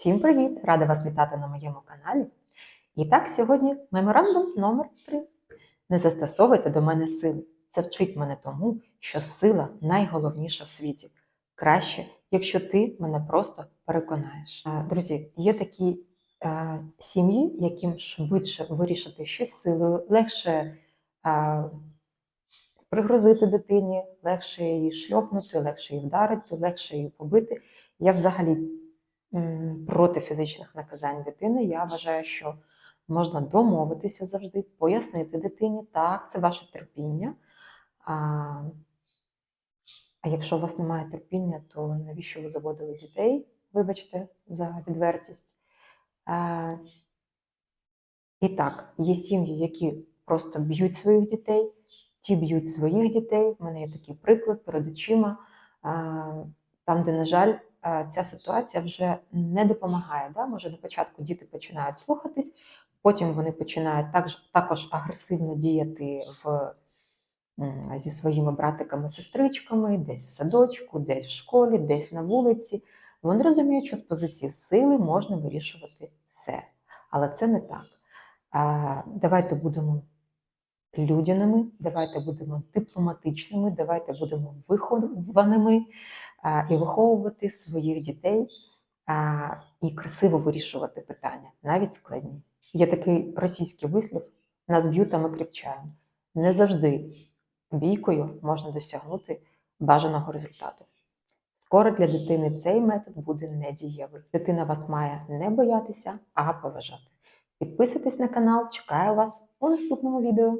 Всім привіт! Рада вас вітати на моєму каналі. І так, сьогодні меморандум номер 3 Не застосовуйте до мене сили. Це вчить мене тому, що сила найголовніша в світі. Краще, якщо ти мене просто переконаєш. Е, Друзі, є такі е, сім'ї, яким швидше вирішити щось силою, легше е, пригрозити дитині, легше її шльопнути, легше її вдарити, легше її побити. Я взагалі проти фізичних наказань дитини. Я вважаю, що можна домовитися завжди, пояснити дитині, так, це ваше терпіння. А, а якщо у вас немає терпіння, то навіщо ви заводили дітей? Вибачте за відвертість. А, і так, є сім'ї, які просто б'ють своїх дітей, ті б'ють своїх дітей. У мене є такий приклад перед очима, а, там, де, на жаль, ця ситуація вже не допомагає. Да? Може, на початку діти починають слухатись, потім вони починають також, також агресивно діяти в, зі своїми братиками, сестричками, десь в садочку, десь в школі, десь на вулиці. Вони розуміють, що з позиції сили можна вирішувати все. Але це не так. Давайте будемо людяними, давайте будемо дипломатичними, давайте будемо вихованими і виховувати своїх дітей і красиво вирішувати питання, навіть складні. Є такий російський вислів: нас б'ють, а ми кріпчаємо. Не завжди бійкою можна досягнути бажаного результату. Скоро для дитини цей метод буде недієвий. Дитина вас має не боятися, а поважати. Підписуйтесь на канал, чекаю вас у наступному відео.